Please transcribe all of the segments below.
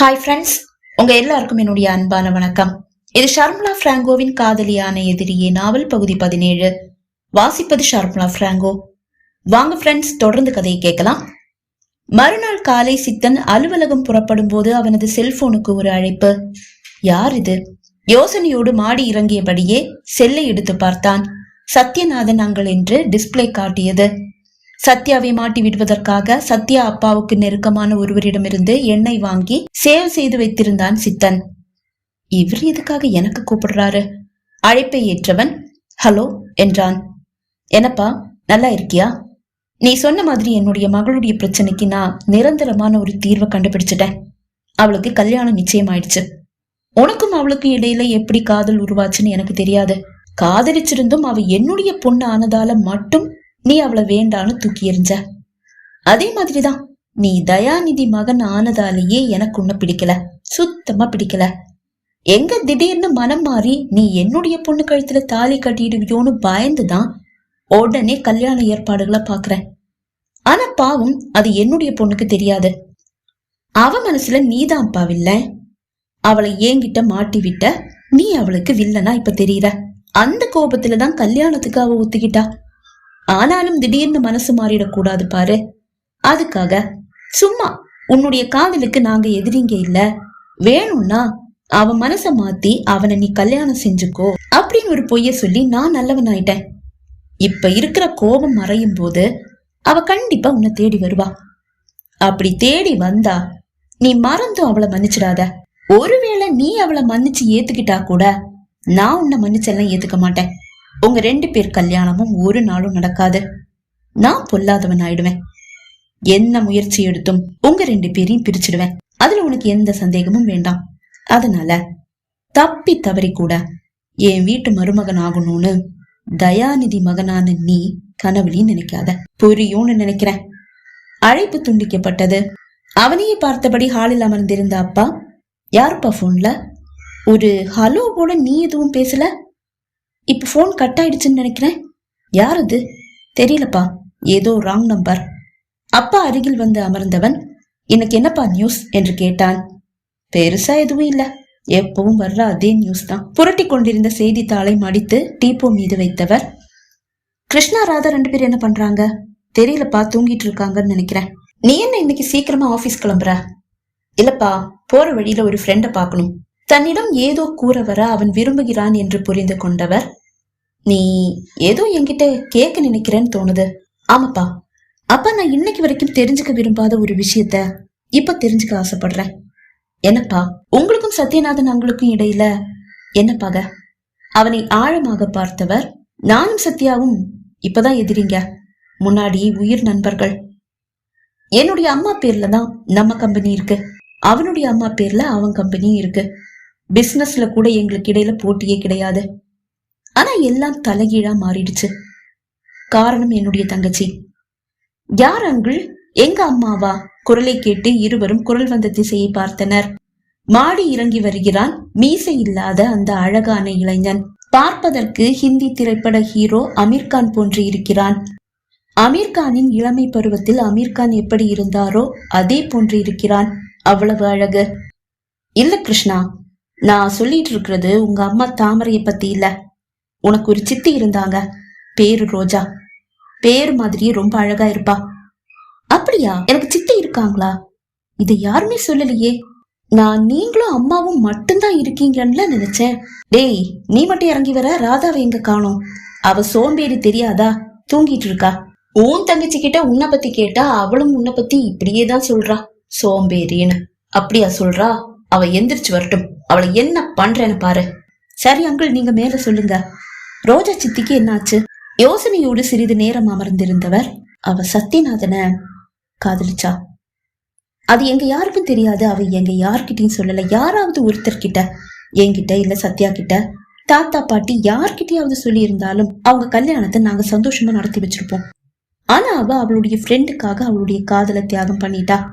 Hi friends உங்க எல்லாருக்கும் என்னுடைய அன்பான வணக்கம். இது ஷர்முலா பிராங்கோவின் காதலியான எதிரியே நாவல் பகுதி பதினேழு. வாசிப்பது ஷர்மிளா பிராங்கோ. வாங்க ஃப்ரெண்ட்ஸ் தொடர்ந்து கதையை கேட்கலாம். மறுநாள் காலை சித்தன் அலுவலகம் புறப்படும் போது அவனது செல்போனுக்கு ஒரு அழைப்பு. யார் இது? யோசனையோடு மாடி இறங்கியபடியே செல்லை எடுத்து பார்த்தான். சத்யநாதன் அங்கள் என்று டிஸ்பிளே காட்டியது. சத்யாவை மாட்டி விடுவதற்காக சத்யா அப்பாவுக்கு நெருக்கமான ஒருவரிடமிருந்து எண்ணெய் வாங்கி சேவ் செய்து வைத்திருந்தான் சித்தன். இவர் எதுக்காக எனக்கு கூப்பிடுறாரு? அழைப்பை ஏற்றவன் ஹலோ என்றான். என்னப்பா நல்லா இருக்கியா? நீ சொன்ன மாதிரி என்னுடைய மகளுடைய பிரச்சனைக்கு நான் நிரந்தரமான ஒரு தீர்வை கண்டுபிடிச்சிட்டேன். அவளுக்கு கல்யாணம் நிச்சயம் ஆயிடுச்சு உனக்கும் அவளுக்கும் இடையில எப்படி காதல் உருவாச்சுன்னு எனக்கு தெரியாது. காதலிச்சிருந்தும் அவ என்னுடைய பொண்ணு ஆனதால மட்டும் நீ அவளை வேண்டான்னு தூக்கி எறிஞ்ச. அதே மாதிரிதான் நீ தயாநிதி மகன் ஆனதாலேயே எனக்கு உன்ன பிடிக்கல. சுத்தமா பிடிக்கல. எங்க திடீர்னு மனம் மாறி நீ என்னுடைய பொண்ணு கழுத்துல தாலி கட்டிடுவியோன்னு பயந்துதான் உடனே கல்யாண ஏற்பாடுகளை பாக்குறேன். ஆனா பாவம் அது என்னுடைய பொண்ணுக்கு தெரியாது. அவ மனசுல நீதான்ப்பா வில்ல. அவளை ஏங்கிட்ட மாட்டி விட்ட நீ அவளுக்கு வில்லனா இப்ப தெரியற. அந்த கோபத்துலதான் கல்யாணத்துக்கு அவ ஒத்துக்கிட்டா. ஆனாலும் திடீர்னு மனசு மாறிடக்கூடாது பாரு. அதுக்காக சும்மா உன்னுடைய காதலுக்கு நாங்க எதிரிங்க இல்ல. வேணும்னா அவன் மனச மாத்தி அவனை நீ கல்யாணம் செஞ்சுக்கோ அப்படின்னு ஒரு பொய்ய சொல்லி நான் நல்லவன் ஆயிட்டேன் இப்ப இருக்கிற கோபம் மறையும் போது அவ கண்டிப்பா உன்னை தேடி வருவா. அப்படி தேடி வந்தா நீ மறந்தும் அவளை மன்னிச்சிடாத. ஒருவேளை நீ அவளை மன்னிச்சு ஏத்துக்கிட்டா கூட நான் உன்னை மன்னிச்செல்லாம் ஏத்துக்க மாட்டேன். உங்க ரெண்டு பேர் கல்யாணமும் ஒரு நாளும் நடக்காது. நான் பொல்லாதவன் ஆயிடுவேன். என்ன முயற்சி எடுத்தும் உங்க ரெண்டு பேரையும் பிரிச்சிடுவேன். அதுல உனக்கு எந்த சந்தேகமும் வேண்டாம். அதனால தப்பி தவறி கூட என் வீட்டு மருமகன் ஆகணும்னு தயாநிதி மகனான நீ கனவுலையும் நினைக்காத. புரியும்னு நினைக்கிறேன். அழைப்பு துண்டிக்கப்பட்டது. அவனையே பார்த்தபடி ஹாலில் அமர்ந்திருந்த அப்பா யாருப்பா போன்ல ஒரு ஹலோ கூட நீ எதுவும் பேசல? இப்ப ஃபோன் கட் ஆயிடுச்சுன்னு நினைக்கிறேன். யார் அது? தெரியலப்பா. ஏதோ ராங் நம்பர் அப்பா அருகில் வந்து அமர்ந்தவன் எனக்கு என்னப்பா நியூஸ் என்று கேட்டான். பெருசா எதுவும் இல்ல. எப்பவும் வர்ற அதே நியூஸ் தான். புரட்டி கொண்டிருந்த செய்தித்தாளை மடித்து டீப்போ மீது வைத்தவர் கிருஷ்ணா ராதா ரெண்டு பேரும் என்ன பண்றாங்க? தெரியலப்பா தூங்கிட்டு இருக்காங்கன்னு நினைக்கிறேன். நீ என்ன இன்னைக்கு சீக்கிரமா ஆபீஸ் கிளம்புற? இல்லப்பா போற வழியில ஒரு ஃப்ரெண்ட பார்க்கணும். தன்னிடம் ஏதோ கூற வர அவன் விரும்புகிறான் என்று புரிந்து கொண்டவர் நீ ஏதோ என்கிட்ட கேட்க நினைக்கிறேன்னு தோணுது. ஆமாப்பா. அப்ப நான் இன்னைக்கு வரைக்கும் தெரிஞ்சுக்க விரும்பாத ஒரு விஷயத்த இப்ப தெரிஞ்சுக்க ஆசைப்படுறேன். என்னப்பா உங்களுக்கும் சத்யநாதன் அவங்களுக்கும் இடையில என்னப்பாக? அவனை ஆழமாக பார்த்தவர் நானும் சத்யாவும் இப்பதான் எதிரிங்க. முன்னாடி உயிர் நண்பர்கள். என்னுடைய அம்மா பேர்ல தான் நம்ம கம்பெனி இருக்கு. அவனுடைய அம்மா பேர்ல அவன் கம்பெனியும் இருக்கு. பிசினஸ்ல கூட எங்களுக்கு இடையில போட்டியே கிடையாது. ஆனா எல்லாம் தலைகீழா மாறிடுச்சு. காரணம் என்னுடைய தங்கச்சி. யார் அங்குள்? எங்க அம்மாவா? குரலை கேட்டு இருவரும் குரல் வந்த திசையை பார்த்தனர். மாடி இறங்கி வருகிறான் மீசை இல்லாத அந்த அழகான இளைஞன். பார்ப்பதற்கு ஹிந்தி திரைப்பட ஹீரோ அமீர்கான் போன்று இருக்கிறான். அமீர்கானின் இளமை பருவத்தில் அமீர்கான் எப்படி இருந்தாரோ அதே போன்று இருக்கிறான். அவ்வளவு அழகு. இல்ல கிருஷ்ணா நான் சொல்லிட்டு இருக்கிறது உங்க அம்மா தாமரைய பத்தி இல்ல. உனக்கு ஒரு சித்தி இருந்தாங்க. பேரு ரோஜா. பேரு மாதிரியே ரொம்ப அழகா இருப்பா. அப்படியா? எனக்கு சித்தி இருக்காங்களா? இதை யாருமே சொல்லலையே. நான் நீங்களும் அம்மாவும் மட்டும்தான் இருக்கீங்கன்னு நினைச்சேன். டேய் நீ மட்டும் இறங்கி வர ராதாவை எங்க காணோம்? அவ சோம்பேறி தெரியாதா? தூங்கிட்டு இருக்கா. உன் தங்கச்சி கிட்ட உன்னை பத்தி கேட்டா அவளும் உன்னை பத்தி இப்படியே தான் சொல்றா. சோம்பேறின்னு. அப்படியா சொல்றா? அவ எந்திரிச்சு வரட்டும். அவளை என்ன பண்றேன்னு பாரு. சரி அங்கிள் நீங்க மேல சொல்லுங்க. ரோஜா சித்திக்கு என்னாச்சு? யோசனையோடு சிறிது நேரம் அமர்ந்திருந்தவர் அவ சத்யநாதன காதலிச்சா. அது எங்க யாருக்கும் தெரியாது. அவ எங்க யார்கிட்டயும் சொல்லல. யாராவது ஒருத்தர் கிட்ட என்கிட்ட இல்ல சத்யா கிட்ட தாத்தா பாட்டி யார்கிட்டயாவது சொல்லி இருந்தாலும் அவங்க கல்யாணத்தை நாங்க சந்தோஷமா நடத்தி வச்சிருப்போம். ஆனா அவ அவளுடைய ஃப்ரெண்டுக்காக அவளுடைய காதலை தியாகம் பண்ணிட்டா.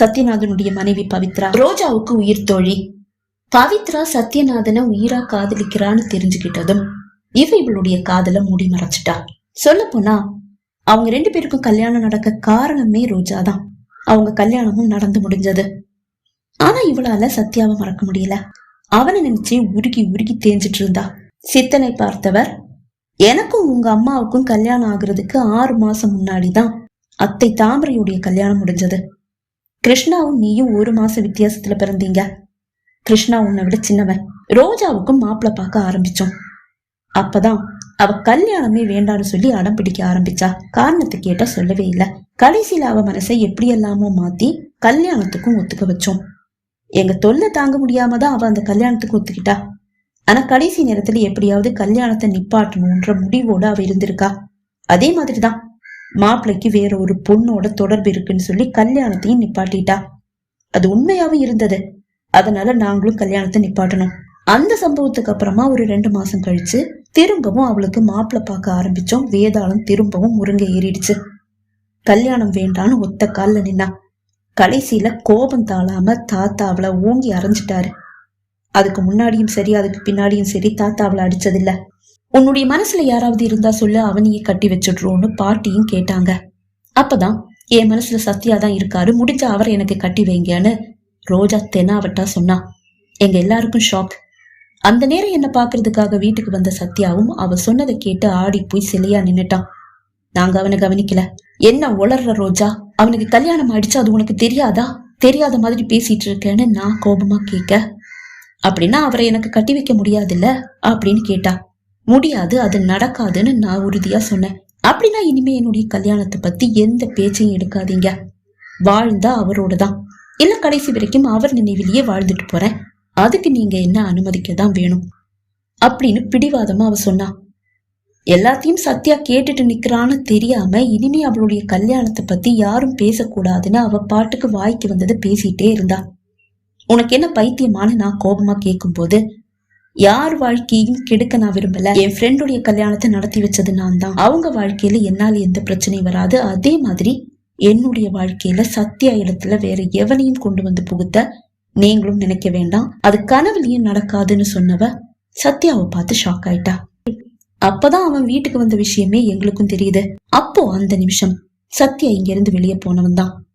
சத்யநாதனுடைய மனைவி பவித்ரா ரோஜாவுக்கு உயிர் தோழி. பவித்ரா சத்யநாதனை உயிரா காதலிக்கிறான்னு தெரிஞ்சுக்கிட்டதும் இவ இவளுடைய காதல மூடி மறைச்சிட்டா. சொல்ல போனா அவங்க ரெண்டு பேருக்கும் கல்யாணம் நடக்க காரணமே ரோஜா தான் அவங்க கல்யாணமும் நடந்து முடிஞ்சது. ஆனா இவளால சத்யாவை மறக்க முடியல. அவனை நினைச்சு உருகி உருகி தேஞ்சிட்டு இருந்தா. சித்தனை பார்த்தவர் எனக்கும் உங்க அம்மாவுக்கும் கல்யாணம் ஆகுறதுக்கு ஆறு மாசம் முன்னாடிதான் அத்தை தாமரையுடைய கல்யாணம் முடிஞ்சது. கிருஷ்ணாவும் நீயும் ஒரு மாச வித்தியாசத்துல பிறந்தீங்க. கிருஷ்ணா உன்னை விட சின்னவன். ரோஜாவுக்கும் மாப்பிள்ள பார்க்க ஆரம்பிச்சோம் அப்பதான் அவ கல்யாணமே வேண்டான்னு சொல்லி அடம் பிடிக்க ஆரம்பிச்சா. காரணத்தை கேட்டா சொல்லவே இல்ல. கடைசியில அவ மனசை எப்படியெல்லாமோ மாத்தி கல்யாணத்துக்கும் ஒத்துக்க வச்சோம். எங்க தொல்லை தாங்க முடியாம தான் அவ அந்த கல்யாணத்துக்கு ஒத்துக்கிட்டா. ஆனா கடைசி நேரத்துல எப்படியாவது கல்யாணத்தை நிப்பாட்டணும்ன்ற முடிவோட அவ இருந்திருக்கா. அதே மாதிரிதான் மாப்பிள்ளைக்கு வேற ஒரு பொண்ணோட தொடர்பு இருக்குன்னு சொல்லி கல்யாணத்தையும் நிப்பாட்டிட்டா. அது உண்மையாவே இருந்தது. அதனால நாங்களும் கல்யாணத்தை நிப்பாட்டணும். அந்த சம்பவத்துக்கு அப்புறமா ஒரு ரெண்டு மாசம் கழிச்சு திரும்பவும் அவளுக்கு மாப்பிள்ள பார்க்க ஆரம்பிச்சோம். வேதாளம் திரும்பவும் முருங்கை ஏறிடுச்சு. கல்யாணம் வேண்டான்னு ஒத்த கால்ல நின்னா. கடைசியில கோபம் தாழாம தாத்தா அவளை ஓங்கி அரைஞ்சிட்டாரு. அதுக்கு முன்னாடியும் சரி அதுக்கு பின்னாடியும் சரி தாத்தா அவளை அடிச்சதில்ல. உன்னுடைய மனசுல யாராவது இருந்தா சொல்லு அவனையே கட்டி வச்சிடுறோன்னு பாட்டியும் கேட்டாங்க. அப்பதான் என் மனசுல சத்யா தான் இருக்காரு. முடிஞ்ச அவரை எனக்கு கட்டி வைங்கன்னு ரோஜா தெனாவட்டா சொன்னா எங்க எல்லாருக்கும் ஷாக் அந்த நேரம் என்ன பாக்குறதுக்காக வீட்டுக்கு வந்த சத்யாவும் அவ சொன்னதை கேட்டு ஆடி போய் சிலையா நின்னுட்டான். நாங்க அவனை கவனிக்கல. என்ன உளர்ற ரோஜா? அவனுக்கு கல்யாணம் ஆயிடுச்சு அது உனக்கு தெரியாதா? தெரியாத மாதிரி பேசிட்டு இருக்கேன்னு நான் கோபமா கேட்க அப்படின்னா அவரை எனக்கு கட்டி வைக்க முடியாதுல்ல? அப்படின்னு கேட்டா முடியாது அது நடக்காதுன்னு நான் உறுதியா சொன்னேன். அப்படின்னா இனிமே என்னுடைய கல்யாணத்தை பத்தி எந்த பேச்சையும் எடுக்காதீங்க. வாழ்ந்தா அவரோட தான் இல்லை கடைசி வரைக்கும் அவர் நினைவிலேயே வாழ்ந்துட்டு போறேன்? அதுக்கு நீங்க என்ன அனுமதிக்க தான் வேணும்? அப்படின்னு பிடிவாதமா அவ சொன்னா. எல்லாத்தையும் சத்யா கேட்டுட்டு நிக்கிறான்னு தெரியாம இனிமே அவளுடைய கல்யாணத்தை பத்தி யாரும் பேசக்கூடாதுன்னு அவ பாட்டுக்கு வாய்க்கு வந்ததை பேசிட்டே இருந்தா. உனக்கு என்ன பைத்தியமான நான் கோபமா கேட்கும்போது யார் வாழ்க்கையும் கெடுக்க நான் விரும்பல. என் ஃப்ரெண்டுடைய கல்யாணத்தை நடத்தி வச்சது நான் தான். அவங்க வாழ்க்கையில என்னால் எந்த பிரச்சனையும் வராது. அதே மாதிரி என்னுடைய வாழ்க்கையில சத்யா இடத்துல வேற எவனையும் கொண்டு வந்து புகுத்த நீங்களும் நினைக்க வேண்டாம். அது கனவுலயும் நடக்காதுன்னு சொன்னவ சத்யாவை பார்த்து ஷாக் ஆயிட்டா. அப்பதான் அவன் வீட்டுக்கு வந்த விஷயமே எங்களுக்கும் தெரியுது. அப்போ அந்த நிமிஷம் சத்யா இங்க இருந்து வெளியே போனவன் தான்.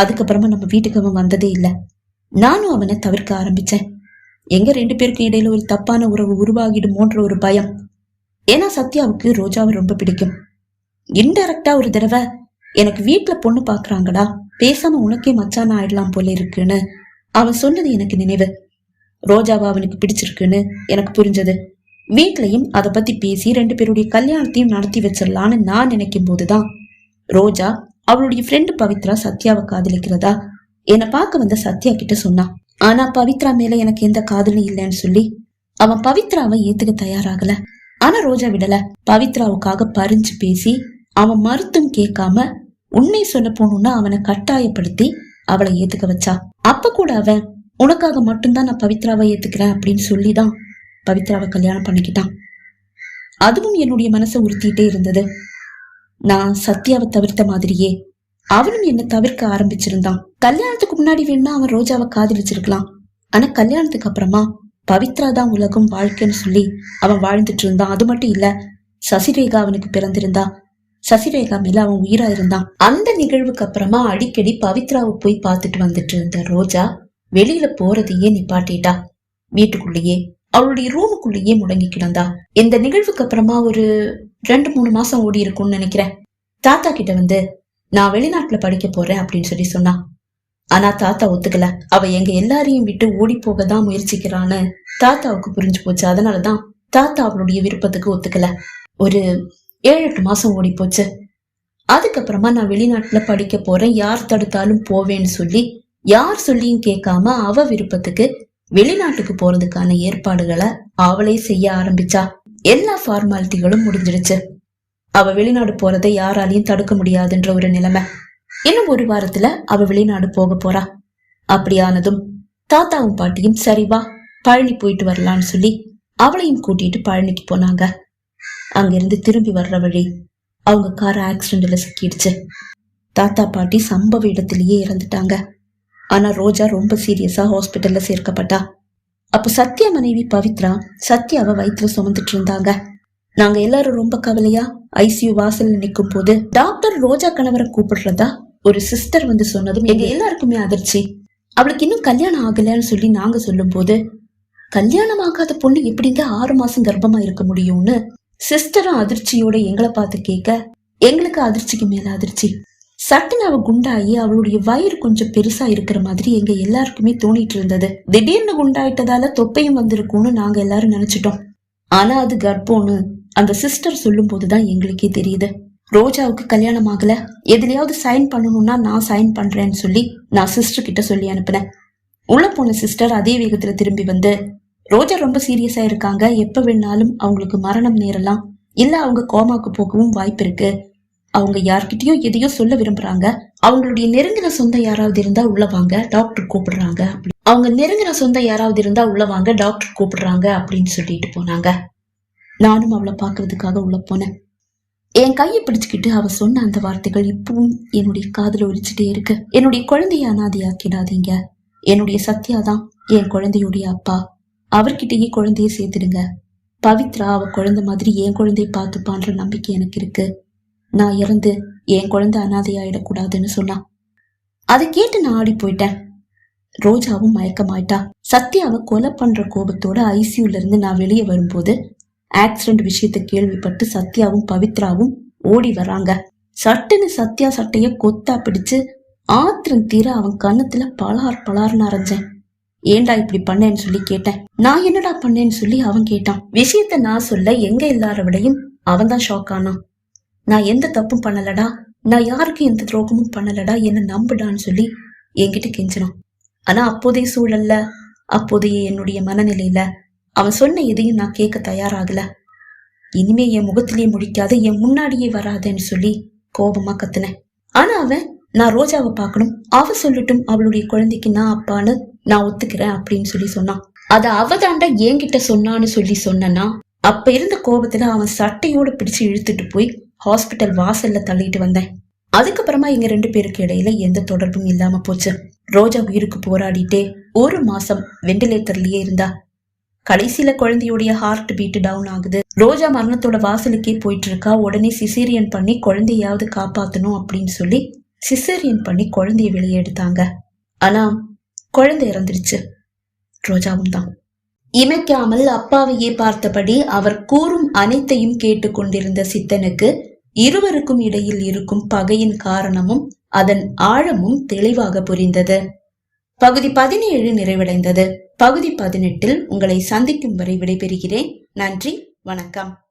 அதுக்கப்புறமா நம்ம வீட்டுக்கு அவன் வந்ததே இல்ல. நானும் அவனை தவிர்க்க ஆரம்பிச்சேன். எங்க ரெண்டு பேருக்கு இடையில ஒரு தப்பான உறவு உருவாகிடுமோன்ற ஒரு பயம். ஏன்னா சத்யாவுக்கு ரோஜாவை ரொம்ப பிடிக்கும். இன்டெரக்டா ஒரு தடவை எனக்கு வீட்டுல பொண்ணு பாக்குறாங்கடா. பேசாம உனக்கே மச்சான ஆயிடலாம் போல இருக்குன்னு. அவன் சொன்னது எனக்கு நினைவு. ரோஜாவா அவனுக்கு பிடிச்சிருக்குன்னு எனக்கு புரிஞ்சது. வீட்லயும் அதை பத்தி பேசி ரெண்டு பேருடைய கல்யாணத்தையும் நடத்தி வச்சிடலான்னு நான் நினைக்கும் போதுதான். ரோஜா அவளுடைய ஃப்ரெண்டு பவித்ரா சத்யாவை காதலிக்கிறதா? என்னை பார்க்க வந்த சத்யா கிட்ட சொன்னான். ஆனா பவித்ரா மேல எனக்கு எந்த காதலும் இல்லைன்னு சொல்லி அவன் பவித்ராவை ஏத்துக்க தயாராகல. ஆனா ரோஜா விடல. பவித்ராவுக்காக பறிஞ்சு பேசி அவன் மறுத்தும் கேட்காம உண்மை சொல்ல போகணும்னா அவனை கட்டாயப்படுத்தி அவளை ஏத்துக்க வச்சா. அப்ப கூட அவன் உனக்காக மட்டும்தான் நான் பவித்ராவை ஏத்துக்கிறேன் அப்படின்னு சொல்லிதான் பவித்ராவை கல்யாணம் பண்ணிக்கிட்டான். அதுவும் என்னுடைய மனசை உறுத்திட்டே இருந்தது. நான் சத்யாவை தவிர்த்த மாதிரியே அவனும் என்ன தவிர்க்க ஆரம்பிச்சிருந்தான். கல்யாணத்துக்கு முன்னாடி வேணா அவன் ரோஜாவை காதலிச்சிருக்கலாம். ஆனா கல்யாணத்துக்கு அப்புறமா பவித்ரா தான் உலகம் வாழ்க்கைன்னு சொல்லி அவன் வாழ்ந்துட்டு இருந்தான். அது மட்டும் இல்ல சசிரேகா அவனுக்கு பிறந்திருந்தா சசிரேகா மேல அவன் உயிரா இருந்தான். அந்த நிகழ்வுக்கு அப்புறமா அடிக்கடி பவித்ராவை போய் பார்த்துட்டு வந்துட்டு இருந்த ரோஜா வெளியில போறதையே நிப்பாட்டிட்டா. வீட்டுக்குள்ளேயே அவளுடைய ரூமுக்குள்ளேயே முடங்கி கிடந்தா. இந்த நிகழ்வுக்கு அப்புறமா ஒரு ரெண்டு மூணு மாசம் ஓடி இருக்கும்னு நினைக்கிறேன். தாத்தா கிட்ட வந்து நான் வெளிநாட்டுல படிக்க போறேன் அப்படின்னு சொல்லி சொன்னான் ஆனா தாத்தா ஒத்துக்கல. அவ எங்க எல்லாரையும் விட்டு ஓடி போக தான் முயற்சிக்கிறான்னு தாத்தாவுக்கு புரிஞ்சு போச்சு. அதனாலதான் தாத்தா அவளுடைய விருப்பத்துக்கு ஒத்துக்கல. ஒரு ஏழு எட்டு மாசம் ஓடி போச்சு அதுக்கப்புறமா நான் வெளிநாட்டுல படிக்க போறேன். யார் தடுத்தாலும் போவேன்னு சொல்லி யார் சொல்லியும் கேட்காம அவ விருப்பத்துக்கு வெளிநாட்டுக்கு போறதுக்கான ஏற்பாடுகளை அவளே செய்ய ஆரம்பிச்சா. எல்லா ஃபார்மாலிட்டிகளும் முடிஞ்சிடுச்சு. அவ வெளிநாடு போறதை யாராலையும் தடுக்க முடியாதுன்ற ஒரு நிலைமை. இன்னும் ஒரு வாரத்துல அவ வெளிநாடு போக போறா. அப்படியானதும் தாத்தாவும் பாட்டியும் சரி வா பழனி போயிட்டு வரலான்னு சொல்லி அவளையும் கூட்டிட்டு பழனிக்கு போனாங்க. அங்கிருந்து திரும்பி வர்ற வழி. அவங்க கார் ஆக்சிடென்ட்ல சிக்கிடுச்சு. தாத்தா பாட்டி சம்பவ இடத்திலேயே இறந்துட்டாங்க. ஆனா ரோஜா ரொம்ப சீரியஸா ஹாஸ்பிட்டல்ல சேர்க்கப்பட்டா. அப்ப சத்யா மனைவி பவித்ரா சத்யாவை வயிற்றுல சுமந்துட்டு இருந்தாங்க. நாங்க எல்லாரும் ரொம்ப கவலையா ஐசியூ வாசல்ல நிக்கும் போது டாக்டர் ரோஜா கணவரை கூப்பிடுறதா ஒரு சிஸ்டர் வந்து சொன்னதும் எங்க எல்லாருக்குமே அதிர்ச்சி. அவளுக்கு இன்னும் கல்யாணம் ஆகலைன்னு சொல்லி நாங்க சொல்லும் போது கல்யாணம் ஆகாத பொண்ணு எப்படிங்க ஆறு மாசம் கர்ப்பமா இருக்க முடியும்னு சிஸ்டரும் அதிர்ச்சியோட எங்களை பார்த்து கேட்க எங்களுக்கு அதிர்ச்சிக்கு மேல அதிர்ச்சி. சட்டுன்னு அவ குண்டாயி அவளுடைய வயிறு கொஞ்சம் பெருசா இருக்கிற மாதிரி எங்க எல்லாருக்குமே தோணிட்டு இருந்தது. திடீர்னு குண்டாயிட்டதால தொப்பையும் வந்திருக்கும்னு நாங்க எல்லாரும் நினைச்சிட்டோம். ஆனா அது கர்ப்பம்னு அந்த சிஸ்டர் சொல்லும் போதுதான் எங்களுக்கே தெரியுது. ரோஜாவுக்கு கல்யாணம் ஆகல. எதுலயாவது சைன் பண்ணணும்னா நான் சைன் பண்றேன்னு சொல்லி நான் சிஸ்டர் கிட்ட சொல்லி அனுப்பினேன். உள்ள போன சிஸ்டர் அதே வேகத்துல திரும்பி வந்து ரோஜா ரொம்ப சீரியஸா இருக்காங்க. எப்ப வேணாலும் அவங்களுக்கு மரணம் நேரலாம். இல்ல அவங்க கோமாக்கு போகவும் வாய்ப்பு இருக்கு. அவங்க யார்கிட்டயோ எதையோ சொல்ல விரும்புறாங்க. அவங்களுடைய நெருங்கின சொந்த யாராவது இருந்தா உள்ள வாங்க டாக்டர் கூப்பிடுறாங்க அவங்க நெருங்கின சொந்த யாராவது இருந்தா உள்ள வாங்க டாக்டர் கூப்பிடுறாங்க அப்படின்னு சொல்லிட்டு போனாங்க. நானும் அவளை பாக்குறதுக்காக உள்ள போனேன். என் கையை பிடிச்சுக்கிட்டு அவ சொன்ன அந்த வார்த்தைகள் இப்பவும் என்னுடைய காதல ஒலிச்சுட்டே இருக்கு. என்னுடைய குழந்தைய அனாதையாக்கிடாதீங்க. என்னுடைய சத்யா தான் என் குழந்தையுடைய அப்பா. அவர்கிட்டயே குழந்தைய சேர்த்துடுங்க. பவித்ரா அவ குழந்தை மாதிரி என் குழந்தைய பார்த்துப்பான்ற நம்பிக்கை எனக்கு இருக்கு. நான் இறந்து என் குழந்தை அனாதையாயிடக்கூடாதுன்னு சொன்னான். அதை கேட்டு நான் ஆடி போயிட்டேன். ரோஜாவும் மயக்கமாயிட்டா. சத்யாவை கொலை பண்ற கோபத்தோட ஐசியூல இருந்து நான் வெளியே வரும்போது ஆக்சிடென்ட் விஷயத்தை கேள்விப்பட்டு சத்யாவும் பவித்ராவும் ஓடி வராங்க சட்டுன்னு சத்யா சட்டைய கொத்தா பிடிச்சு ஆத்திரம் தீர அவன் கன்னத்துல பலார் பலார்னு அரைஞ்சேன். ஏன்டா இப்படி பண்ணேன்னு சொல்லி கேட்டேன். நான் என்னடா பண்ணேன்னு சொல்லி அவன் கேட்டான். விஷயத்த நான் சொல்ல எங்க எல்லார விடையும் அவன் தான் ஷாக் ஆனான். நான் எந்த தப்பும் பண்ணலடா. நான் யாருக்கும் எந்த துரோகமும் பண்ணலடா என்ன நம்புடான்னு சொல்லி என்கிட்ட கெஞ்சினான். ஆனா அப்போதைய சூழல்ல அப்போதைய என்னுடைய மனநிலையில அவன் சொன்ன எதையும் நான் கேட்க தயாராகல. இனிமே என் முகத்திலேயே முடிக்காத என் முன்னாடியே வராதேன்னு சொல்லி கோபமா கத்துனேன். ஆனா அவன் நான் ரோஜாவை பார்க்கணும் அவ சொல்லட்டும் அவளுடைய குழந்தைக்கு நான் அப்பான்னு நான் ஒத்துக்கிறேன் அப்படின்னு சொல்லி சொன்னான். அத அவ தாண்டா என்கிட்ட சொன்னான்னு சொல்லி சொன்னா அப்ப இருந்த கோபத்துல அவன் சட்டையோட பிடிச்சு இழுத்துட்டு போய் ஹாஸ்பிட்டல் வாசல்ல தள்ளிட்டு வந்தேன். அதுக்கப்புறமா எங்க ரெண்டு பேருக்கு இடையில எந்த தொடர்பும் இல்லாம போச்சு. ரோஜா உயிருக்கு போராடிட்டே ஒரு மாசம் வெண்டிலேட்டர்லயே இருந்தா. கடைசியில குழந்தையுடைய ஹார்ட் பீட் டவுன் ஆகுது. ரோஜா மரணத்தோட வாசலுக்கே போயிட்டு இருக்கா. உடனே சிசேரியன் பண்ணி குழந்தையாவது காப்பாத்தணும் அப்படின்னு சொல்லி சிசேரியன் பண்ணி குழந்தைய வெளியே எடுத்தாங்க. ஆனா குழந்தை இறந்துருச்சு. ரோஜாவும் தான். இமைக்காமல் அப்பாவையே பார்த்தபடி அவர் கூறும் அனைத்தையும் கேட்டுக்கொண்டிருந்த சித்தனுக்கு இருவருக்கும் இடையில் இருக்கும் பகையின் காரணமும் அதன் ஆழமும் தெளிவாக புரிந்தது. பகுதி பதினேழு நிறைவடைந்தது. பகுதி பதினெட்டில் உங்களை சந்திக்கும் வரை விடைபெறுகிறேன். நன்றி வணக்கம்.